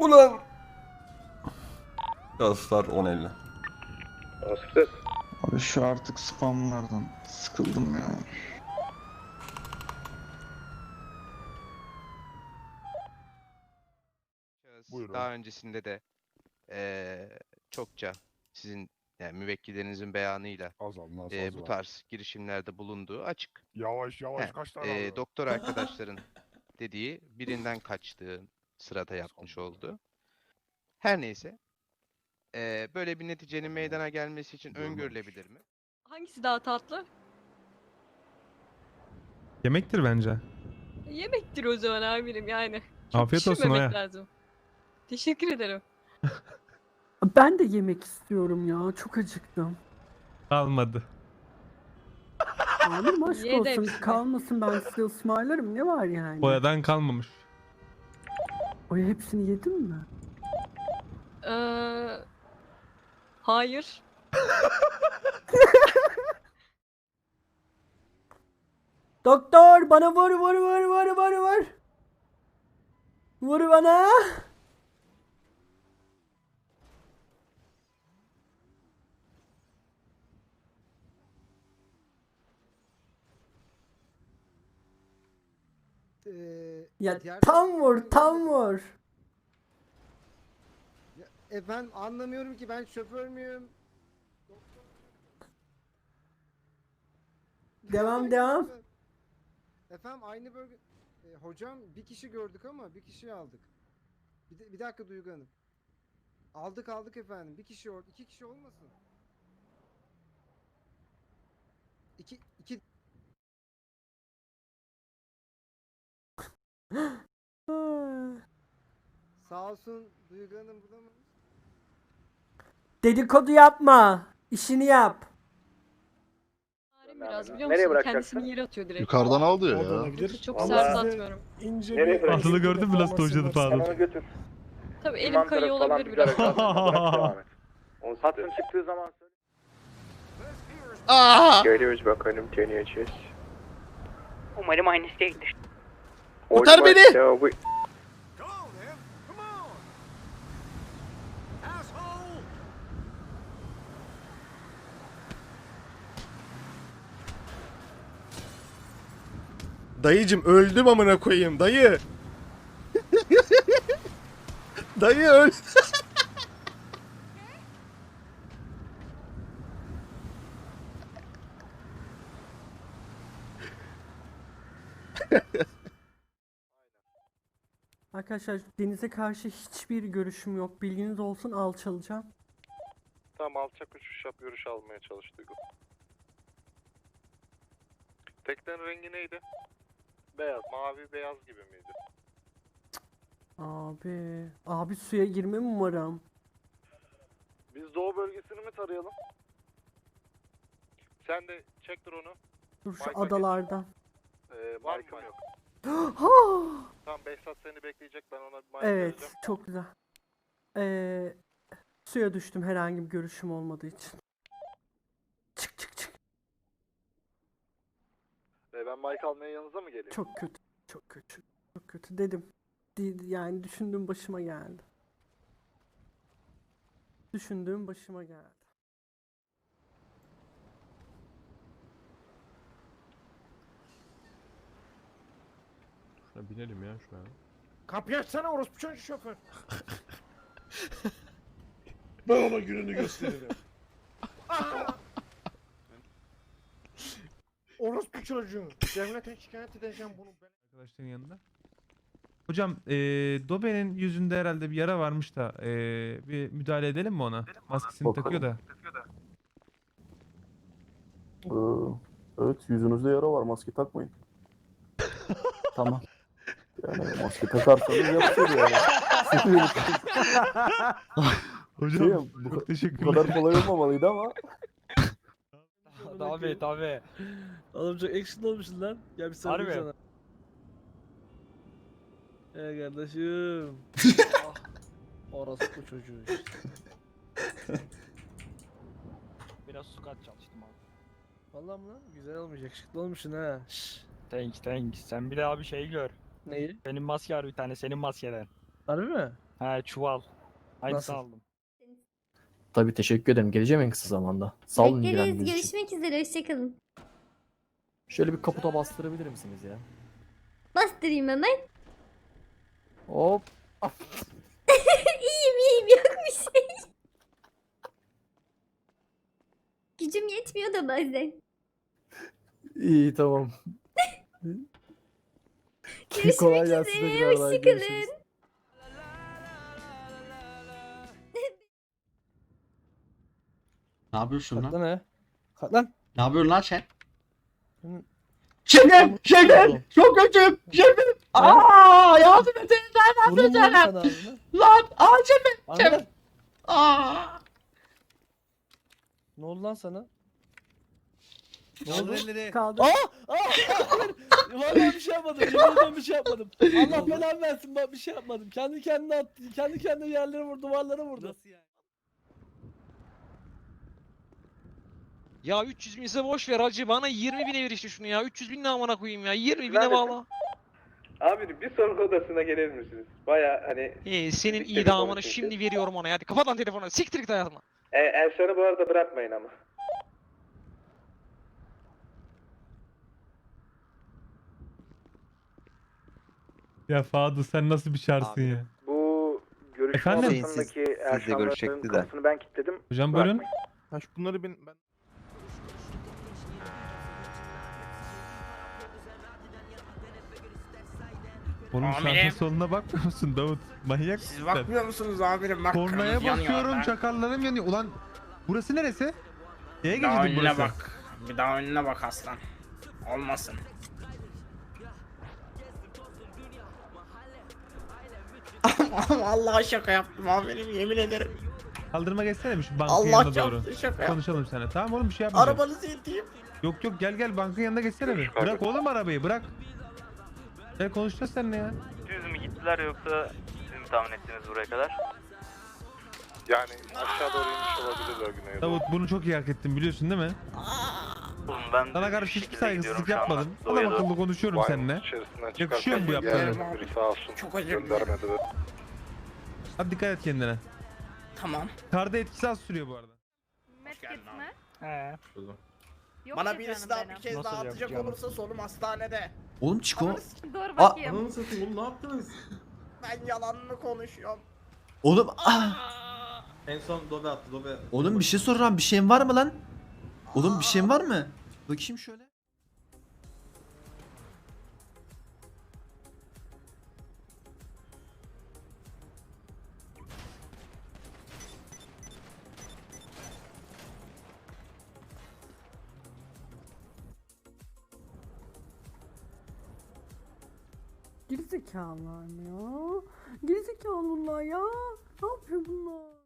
Ulan! Gaslar 10.50. Askıdır. Abi şu artık spamlardan sıkıldım ya. Buyurun. Daha öncesinde de eee, çokça sizin yani müvekkillerinizin beyanıyla Azal nasıl eee, bu tarz girişimlerde bulunduğu açık. Yavaş yavaş He, kaç tane eee, doktor arkadaşların dediği birinden kaçtığı sırada yapmış oldu. Her neyse. eee, böyle bir neticenin meydana gelmesi için öngörülebilir mi? Hangisi daha tatlı? Yemektir bence. Yemektir o zaman amirim yani. Afiyet olsun Oya. lazım. Teşekkür ederim. Ben de yemek istiyorum ya. Çok acıktım. Kalmadı. Amirim aşk Ye de olsun. hepsini. Kalmasın ben size ısmarlarım. Ne var yani? Boyadan kalmamış. Oya hepsini yedin mi? Ee, hayır. Doktor bana vur vur vur vur vur vur. Vur bana. Ee, Ya diğer tam vur tam vur. Ya, efendim anlamıyorum ki ben şoför müyüm? Devam devam. Efendim aynı bölge... Ee, hocam bir kişi gördük ama bir kişi aldık. Bir, de- bir dakika Duygu Hanım. Aldık aldık efendim. Bir kişi orada. iki kişi olmasın. İki, iki sağ olsun Duygu Hanım bulamamış. Dedikodu yapma. İşini yap. Biraz biliyor Nereye musun? bırakacaksın? Kendisini yere atıyor direkt. Yukarıdan al diyor O da ya. Çok sert atmıyorum. ince Nereye bir- bırakayım? Altılı gördün mü nasıl tocadı Sen falan? onu götür. Tabii elim kayıyor tarafı falan olabilir bir biraz. garaj altına bırak, devam et. Hattın çıktığı zaman söyle. Geliyoruz bakalım deneyeceğiz. Umarım aynısı değildir. Kurtar beni! Dayıcım öldüm amına koyayım dayı. dayı öl. Arkadaşlar denize karşı hiçbir görüşüm yok. Bilginiz olsun alçalacağım. Tamam alçak uçuş yap görüş almaya çalış Duygu. Teknenin rengi neydi? Beyaz, mavi, beyaz gibi miydi? Abi. Abi suya girmem umarım. Biz doğu bölgesini mi tarayalım? Sen de çek drone'u. Dur şu Michael geç. adalardan. Ee, markım yok. Tamam Behzat seni bekleyecek ben ona bir Evet, vereceğim. çok güzel. Ee, suya düştüm herhangi bir görüşüm olmadığı için. Çık çık çık. Ee, ben mic almaya yanınıza mı geleyim? Çok kötü, çok kötü, çok kötü dedim. Di- Yani düşündüğüm başıma geldi. Düşündüğüm başıma geldi. Şuna binelim ya şuna. Kapıyı açsana orospu çocuğu şoför. Ben ona gününü gösteririm. Orospu çocuğu. Devlete şikayet edeceğim bunu. Arkadaşların yanında. Hocam eee Dobe'nin yüzünde herhalde bir yara varmış da eee, bir müdahale edelim mi ona? Maskesini takıyor da. evet yüzünüzde yara var maske takmayın. tamam. Yani maske takarsanız yapışır yani. Hocam Şey, bu, çok bu teşekkürler. kadar kolay olmamalıydı ama. Tabii tabii. Oğlum çok action olmuşsun lan. Gel bir Harbi. sana. Ee kardeşim. ah, orospu çocuğu işte. Biraz su kat çalıştım abi. Vallahi mi lan? Güzel olmuş. Yakışıklı olmuşsun ha. Şşş. Thanks thanks. Sen bir de abi şey gör. Neyi? Benim maske var bir tane senin maskeden. Harbi mi? He çuval. Nasıl? aldım. Tabii teşekkür ederim. Geleceğim en kısa zamanda. Sağ olun Bekleriz. ilgilendiğiniz için. Görüşmek üzere. Hoşçakalın. Şöyle bir kaputa bastırabilir misiniz ya? Bastırayım hemen. Hop. iyiyim iyiyim yok bir şey. Gücüm yetmiyor da bazen. İyi tamam. Görüşmek Kolay gelsin üzere, tekrardan. hoşçakalın. Ne yapıyorsun lan he. Kalk lan. Ne yapıyorsun lan sen? Hı. Şefim! Şefim! Çok kötüyüm! Şefim! Aa, yardım edin! Vurun vurun sana ağzına. Lan! Aa şefim! Lan. Aa! Ne oldu lan sana? Ne oldu? elleri. Kaldı. Aa! Aa! Hayır! Vallahi bir şey yapmadım. Yemin bir şey yapmadım. Allah belanı versin ben bir şey yapmadım. Kendi kendine attı. Kendi kendine yerlere vurdu, duvarlara vurdu. Nasıl yani? Ya 300 bin ise boş ver hacı bana 20 bine ver işte şunu ya 300 bin ne amına koyayım ya 20 bine Neredesin? bağla. Abi bir sorgu odasına gelir misiniz? Baya hani Ee, senin idamını şimdi veriyorum ona ya hadi kapat lan telefonu siktir git hayatına. e, Erşan'ı bu arada bırakmayın ama. Ya Fadıl sen nasıl bir çarsın Abi. ya? Bu görüşme Efendim? odasındaki Erşan'ların kapısını ben kilitledim. Hocam buyurun. Ha, şu bunları ben, ben... Oğlum sağına soluna bakmıyor musun Davut? Manyak Siz mısın? bakmıyor musunuz amirim? Bak Kornaya kırmızı yanıyor basıyorum orada. çakarlarım yanıyor. Ulan burası neresi? Neye Bir daha önüne burası? bak. Bir daha önüne bak aslan. Olmasın. Allah şaka yaptım amirim yemin ederim. Kaldırıma geçsene bir şu bankın Allah yanına doğru. çarptı şaka. Konuşalım seninle. Tamam oğlum bir şey yapmayacağım. Arabanızı iteyim. Yok yok gel gel bankın yanına geçsene bir. Bırak oğlum arabayı bırak. Gel konuşacağız seninle ya. Düz mü gittiler yoksa siz mi tahmin ettiniz buraya kadar? Yani aşağı doğru inmiş olabilirler güneye Davut bunu çok iyi hak ettin biliyorsun değil mi? Ben Sana karşı hiçbir saygısızlık yapmadım. Adam akıllı konuşuyorum seninle. Yakışıyor mu bu yaptığın? Sağ olsun. Çok özür dilerim. Göndermedi. Hadi dikkat et kendine. Tamam. Karda etkisi az sürüyor bu arada. geldin abi. He. Bana birisi daha bir kez Nasıl daha yok atacak olursa solum hastanede. Oğlum Çiko. Dur Aa! bakayım. Ananı satayım oğlum ne yaptınız? Ben yalan mı konuşuyorum? Oğlum ah! En son dobe attı dobe. Oğlum bir şey soracağım bir şeyin var mı lan? Oğlum bir şeyin var mı? Bakayım şöyle. Gerizekalılar mı ya? Gerizekalı bunlar ya. Ne yapıyor bunlar?